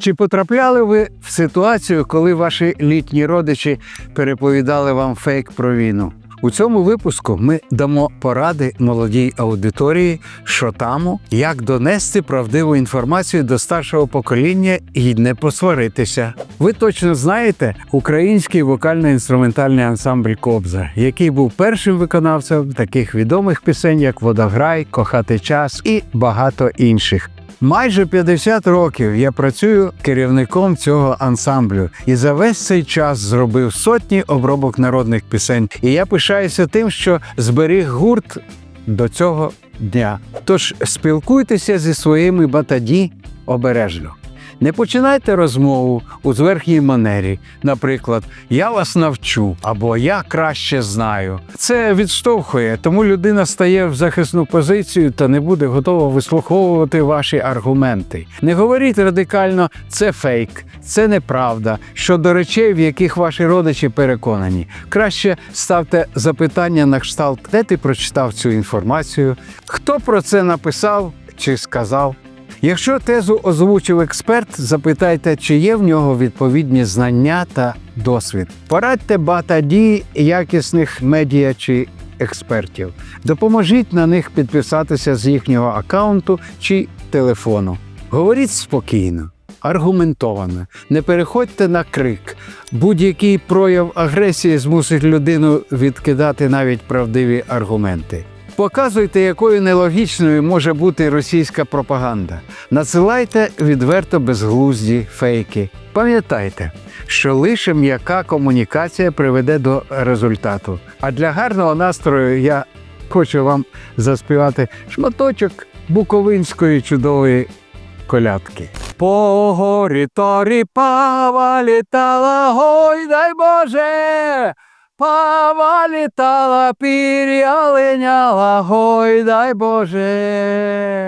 Чи потрапляли ви в ситуацію, коли ваші літні родичі переповідали вам фейк про війну? У цьому випуску ми дамо поради молодій аудиторії, що там, як донести правдиву інформацію до старшого покоління і не посваритися. Ви точно знаєте український вокально-інструментальний ансамбль Кобза, який був першим виконавцем таких відомих пісень, як Водограй, Кохати час і багато інших. Майже 50 років я працюю керівником цього ансамблю і за весь цей час зробив сотні обробок народних пісень. І я пишаюся тим, що зберіг гурт до цього дня. Тож спілкуйтеся зі своїми батаді обережно. Не починайте розмову у зверхній манері, наприклад, я вас навчу або я краще знаю. Це відштовхує, тому людина стає в захисну позицію та не буде готова вислуховувати ваші аргументи. Не говоріть радикально, це фейк, це неправда щодо речей, в яких ваші родичі переконані. Краще ставте запитання на кшталт, де ти прочитав цю інформацію, хто про це написав чи сказав. Якщо тезу озвучив експерт, запитайте, чи є в нього відповідні знання та досвід. Порадьте батаді якісних медіа чи експертів. Допоможіть на них підписатися з їхнього аккаунту чи телефону. Говоріть спокійно. Аргументовано, не переходьте на крик. Будь-який прояв агресії змусить людину відкидати навіть правдиві аргументи. Показуйте, якою нелогічною може бути російська пропаганда. Надсилайте відверто безглузді фейки. Пам'ятайте, що лише м'яка комунікація приведе до результату. А для гарного настрою я хочу вам заспівати шматочок буковинської чудової колядки. По горі торі пава літала, гой дай Боже, пава літала, пір'я линяла, гой дай Боже.